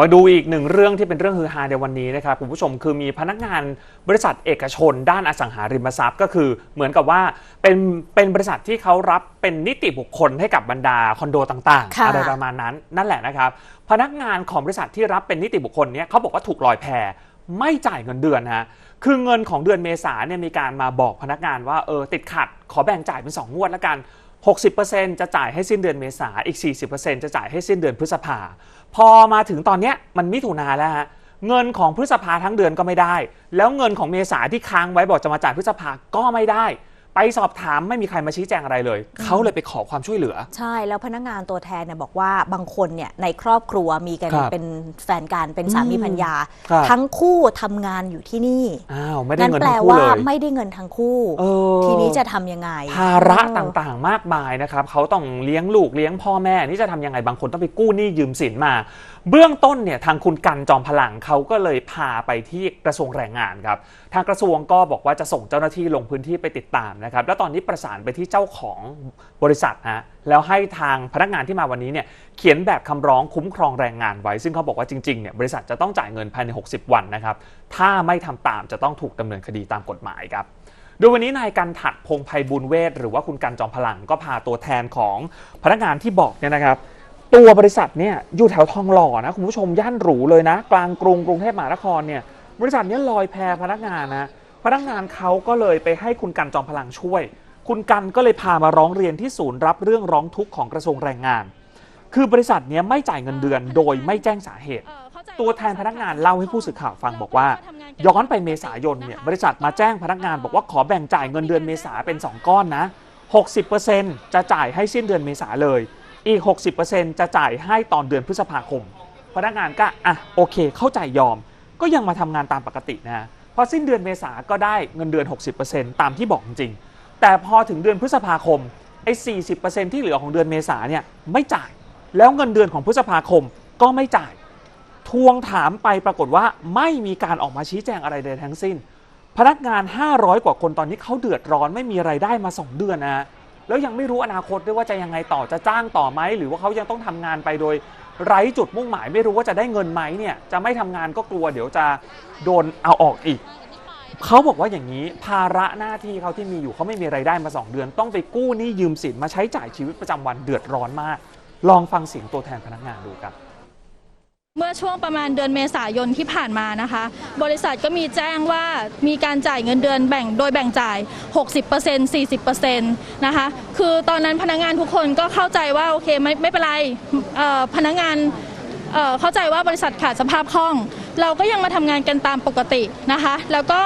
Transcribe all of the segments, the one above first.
มาดูอีกหนึ่งเรื่องที่เป็นเรื่องฮือฮาในวันนี้นะครับคุณผู้ชมคือมีพนักงานบริษัทเอกชน ด้านอสังหาริมทรัพย์ ก็คือเหมือนกับว่าเป็นเป็นบริษัทที่เขารับเป็นนิติบุคคลให้กับบรรดาคอนโดต่างค่ะๆอะไรประมาณนั้นนั่นแหละนะครับ พนักงานของบริษัทที่รับเป็นนิติบุคคลเนี่ยเขาบอกว่าถูกลอยแพ ไม่จ่ายเงินเดือนฮะคือเงินของเดือนเมษาเนี่ยมีการมาบอกพนักงานว่าเออติดขัดขอแบ่งจ่ายเป็น 2 งวดละกัน 60%จะจ่ายให้สิ้นเดือนเมษาอีก 40%จะจ่ายให้สิ้นเดือนพฤษภาพอมาถึงตอนเนี้ยมันมิถุนาแล้วฮะเงินของพฤษภาทั้งเดือนก็ไม่ได้ แล้วเงินของเมษาที่ค้างไว้บอกจะมาจ่ายพฤษภาก็ไม่ได้ ไปสอบถามไม่มีใครมาชี้แจงอะไรเลย เขาเลยไปขอความช่วยเหลือ ใช่แล้วพนักงานตัวแทนเนี่ยบอกว่าบางคนเนี่ยในครอบครัวมีกันครับเป็นแฟนกันเป็นสามีภรรยา ครับ ทั้งคู่ทำงานอยู่ที่นี่อ้าวไม่ได้นั่นเงินแปลทั้งคู่ว่าเลยไม่ได้เงินทั้งคู่ เออ ทีนี้จะทำยังไง ภาระเออต่างๆ มากมายนะครับ เขาต้องเลี้ยงลูกเลี้ยงพ่อแม่ นี่จะทำยังไงบางคนต้องไปกู้หนี้ยืมสินมา เบื้องต้นเนี่ยทางคุณกันจอมพลังเขาก็เลยพาไปที่กระทรวงแรงงานครับทางกระทรวงก็บอกว่าจะส่งเจ้าหน้าที่ลงพื้นที่ไปติดตามนะครับแล้วตอนนี้ประสานไปที่เจ้าของบริษัทฮะแล้วให้ทางพนักงานที่มาวันนี้เนี่ยเขียนแบบคำร้องคุ้มครองแรงงานไว้ ซึ่งเขาบอกว่าจริงๆเนี่ยบริษัทจะต้องจ่ายเงินภายใน 60 วันนะครับถ้าไม่ทำตามจะต้องถูกดำเนินคดีตามกฎหมายครับโดยวันนี้นายกันถัดพงไพบุญเวทหรือว่าคุณกันจอมพลังก็พาตัวแทนของพนักงานที่บอกเนี่ยนะครับ ตัวบริษัทเนี่ยอยู่แถวทองหล่อนะคุณผู้ชมย่านหรูเลยนะ กลางกรุงกรุงเทพมหานครเนี่ยบริษัทเนี้ลอยแพพนักงานนะพนักงานเขาก็เลยไปให้คุณกันจอมพลังช่วย คุณกันก็เลยพามาร้องเรียนที่ศูนย์รับเรื่องร้องทุกข์ของกระทรวงแรงงาน คือบริษัทเนี้ยไม่จ่ายเงินเดือนโดยไม่แจ้งสาเหตุ ตัวแทนพนักงานเล่าให้ผู้สื่อข่าวฟังบอกว่า ย้อนไปเมษายนเนี่ยบริษัทมาแจ้งพนักงานบอกว่าขอแบ่งจ่ายเงินเดือนเมษาเป็น 2 ก้อนนะ 60%จะจ่ายให้สิ้นเดือนเมษาเลย อีก 60%จะจ่ายให้ตอนเดือนพฤษภาคม พนักงานก็อะโอเค เข้าใจยอม ก็ยังมาทำงานตามปกตินะพอสิ้นเดือนเมษาก็ได้เงินเดือน 60%ตามที่บอกจริง แต่พอถึงเดือนพฤษภาคมไอ้40%ที่เหลือของเดือนเมษาเนี่ยไม่จ่าย แล้วเงินเดือนของพฤษภาคมก็ไม่จ่าย ทวงถามไปปรากฏว่าไม่มีการออกมาชี้แจงอะไรใดทั้งสิ้น พนักงาน 500 กว่าคนตอนนี้เขาเดือดร้อนไม่มีไรายได้มา 2 เดือนนะฮะ แล้วยังไม่รู้อนาคตด้วยว่าจะยังไงต่อจะจ้างต่อไหมหรือว่าเขายังต้องทำงานไปโดย ไร้จุดมุ่งหมาย ไม่รู้ว่าจะได้เงินไหมเนี่ยจะไม่ทำงานก็กลัวเดี๋ยวจะโดนเอาออกอีกเขาบอกว่าอย่างนี้ภาระหน้าที่เขาที่มีอยู่เขาไม่มีไรายได้มา 2 เดือน ต้องไปกู้หนี้ยืมสินมาใช้จ่ายชีวิตประจำวันเดือดร้อนมาก ลองฟังเสียงตัวแทนพนักงานดูครับ เมื่อช่วงประมาณเดือนเมษายนที่ผ่านมานะคะ บริษัทก็มีแจ้งว่ามีการจ่ายเงินเดือนแบ่งโดยแบ่งจ่าย 60% 40%นะคะ คือตอนนั้นพนักงานทุกคนก็เข้าใจว่าโอเคไม่ไม่เป็นไรพนักงานเเข้าใจว่าบริษัทขาดสภาพคล่อง เราก็ยังมาทำงานกันตามปกตินะคะ แล้วก็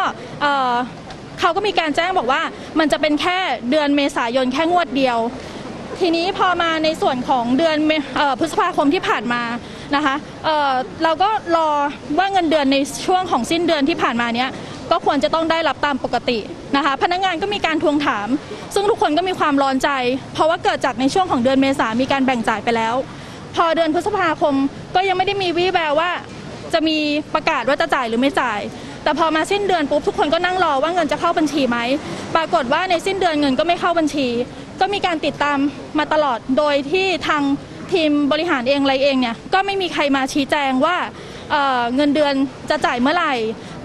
เขาก็มีการแจ้งบอกว่ามันจะเป็นแค่เดือนเมษายนแค่งวดเดียว ทีนี้พอมาในส่วนของเดือนออพฤษภาคมที่ผ่านมา นะคะเเราก็รอว่าเงินเดือนในช่วงของสิ้นเดือนที่ผ่านมาเนี้ยก็ควรจะต้องได้รับตามปกตินะคะ พนักงานก็มีการทวงถาม ซึ่งทุกคนก็มีความร้อนใจ เพราะว่าเกิดจากในช่วงของเดือนเมษามีการแบ่งจ่ายไปแล้ว พอเดือนพฤษภาคมก็ยังไม่ได้มีวี่แววว่า จะมีประกาศว่าจะจ่ายหรือไม่จ่าย แต่พอมาสิ้นเดือนปุ๊บทุกคนก็นั่งรอว่าเงินจะเข้าบัญชีไหมปรากฏว่าในสิ้นเดือนเงินก็ไม่เข้าบัญชี ก็มีการติดตามมาตลอดโดยที่ทาง ทีมบริหารเองอะไรเองเนี่ยก็ไม่มีใครมาชี้แจงว่าเเงินเดือนจะจ่ายเมื่อไหร่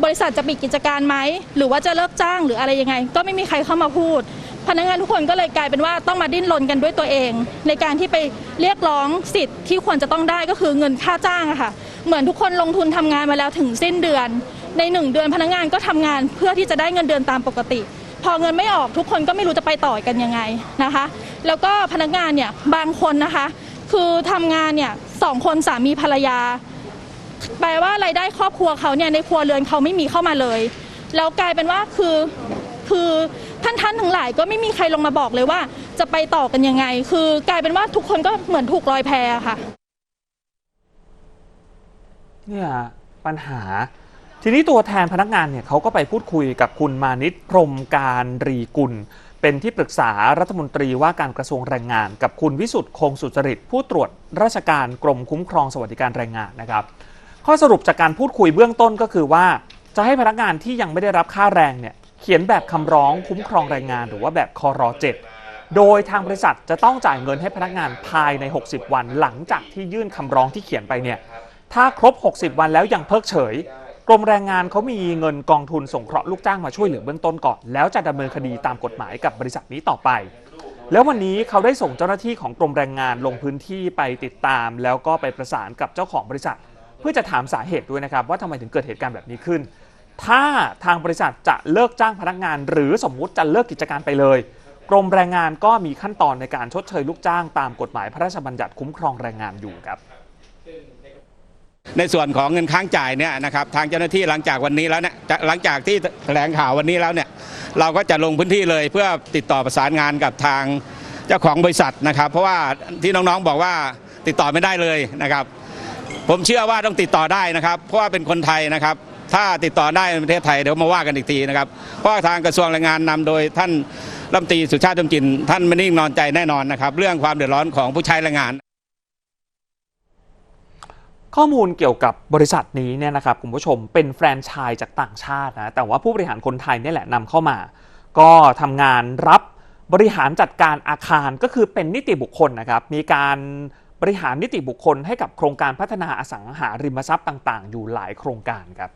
บริษัทจะปิดกิจการไหมหรือว่าจะเลิกจ้างหรืออะไรยังไง ก็ไม่มีใครเข้ามาพูด พนักงานทุกคนก็เลยกลายเป็นว่าต้องมาดิ้นรนกันด้วยตัวเอง ในการที่ไปเรียกร้องสิทธิ์ที่ควรจะต้องได้ก็คือเงินค่าจ้างอะค่ะ เหมือนทุกคนลงทุนทำงานมาแล้วถึงสิ้นเดือน ในหนึ่งเดือนพนักงานก็ทำงานเพื่อที่จะได้เงินเดือนตามปกติ พอเงินไม่ออกทุกคนก็ไม่รู้จะไปต่อกันยังไงนะคะ แล้วก็พนักงานเนี่ยบางคนนะคะ คือทำงานเนี่ยสองคนสามีภรรยา แปลว่ารายได้ครอบครัวเขาเนี่ยในครัวเรือนเขาไม่มีเข้ามาเลย แล้วกลายเป็นว่าคือคือท่านท่านทั้งหลายก็ไม่มีใครลงมาบอกเลยว่า จะไปต่อกันยังไง คือกลายเป็นว่าทุกคนก็เหมือนถูกลอยแพค่ะเนี่ยปัญหา ทีนี้ตัวแทนพนักงานเนี่ยเขาก็ไปพูดคุยกับคุณมานิตพรมการรีกุล เป็นที่ปรึกษารัฐมนตรีว่าการกระทรวงแรงงาน กับคุณวิสุทธ์คงสุจริต ผู้ตรวจราชการกรมคุ้มครองสวัสดิการแรงงานนะครับ ข้อสรุปจากการพูดคุยเบื้องต้นก็คือว่า จะให้พนักงานที่ยังไม่ได้รับค่าแรงเนี่ยเขียนแบบคำร้องคุ้มครองแรงงาน หรือว่าแบบคอร7โดยทางบริษัทจะต้องจ่ายเงินให้พนักงานภายใน 60 วัน หลังจากที่ยื่นคำร้องที่เขียนไปเนี่ยถ้าครบ 60 วันแล้วยังเพิกเฉย กรมแรงงานเขามีเงินกองทุนสงเคราะห์ลูกจ้างมาช่วยเหลือเบื้องต้นก่อน แล้วจะดำเนินคดีตามกฎหมายกับบริษัทนี้ต่อไป แล้ววันนี้เขาได้ส่งเจ้าหน้าที่ของกรมแรงงานลงพื้นที่ไปติดตาม แล้วก็ไปประสานกับเจ้าของบริษัท เพื่อจะถามสาเหตุด้วยนะครับ ว่าทำไมถึงเกิดเหตุการณ์แบบนี้ขึ้น ถ้าทางบริษัทจะเลิกจ้างพนักงาน หรือสมมุติจะเลิกกิจการไปเลย กรมแรงงานก็มีขั้นตอนในการชดเชยลูกจ้างตามกฎหมายพระราชบัญญัติคุ้มครองแรงงานอยู่ครับ ในส่วนของเงินค้างจ่ายเนี่ยนะครับทางเจ้าหน้าที่หลังจากวันนี้แล้วเนี่ยหลังจากที่แถลงข่าววันนี้แล้วเนี่ยเราก็จะลงพื้นที่เลยเพื่อติดต่อประสานงานกับทางเจ้าของบริษัทนะครับ เพราะว่าที่น้องๆบอกว่าติดต่อไม่ได้เลยนะครับ ผมเชื่อว่าต้องติดต่อได้นะครับ เพราะว่าเป็นคนไทยนะครับ ถ้าติดต่อได้ในประเทศไทยเดี๋ยวมาว่ากันอีกทีนะครับเพราะทางกระทรวงแรงงานนำโดยท่านรัฐมนตรีสุชาติชมกลินท่านไม่นิ่งนอนใจแน่นอนนะครับ เรื่องความเดือดร้อนของผู้ใช้แรงงาน ข้อมูลเกี่ยวกับบริษัทนี้เนี่ยนะครับคุณผู้ชมเป็นแฟรนไชส์จากต่างชาตินะแต่ว่าผู้บริหารคนไทยนี่แหละนำเข้ามา ก็ทำงานรับบริหารจัดการอาคารก็คือเป็นนิติบุคคลนะครับมีการบริหารนิติบุคคลให้กับโครงการพัฒนาอสังหาริมทรัพย์ต่าง ๆ อยู่หลายโครงการครับ